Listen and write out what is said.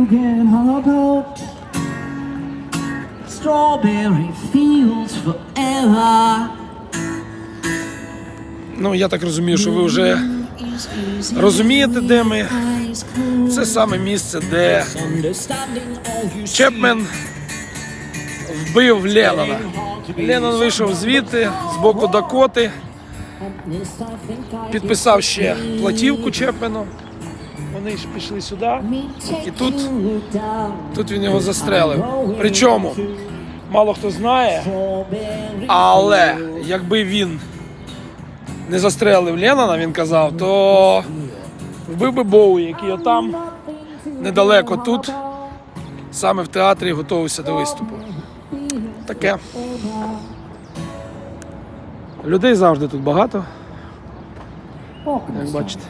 you get hung Strawberry fields forever Ну, я так розумію, що ви вже розумієте, де ми. Це саме місце, де Чепмен вбив Леннона. Леннон вийшов звідти, з боку Дакоти, підписав ще платівку Чепмену. Вони ж пішли сюди, і тут, тут він його застрелив. Причому мало хто знає, але якби він не застрелив Леннона, він казав, то вбив би Боуї, який отам недалеко тут, саме в театрі готувався до виступу. Таке. Людей завжди тут багато, як бачите.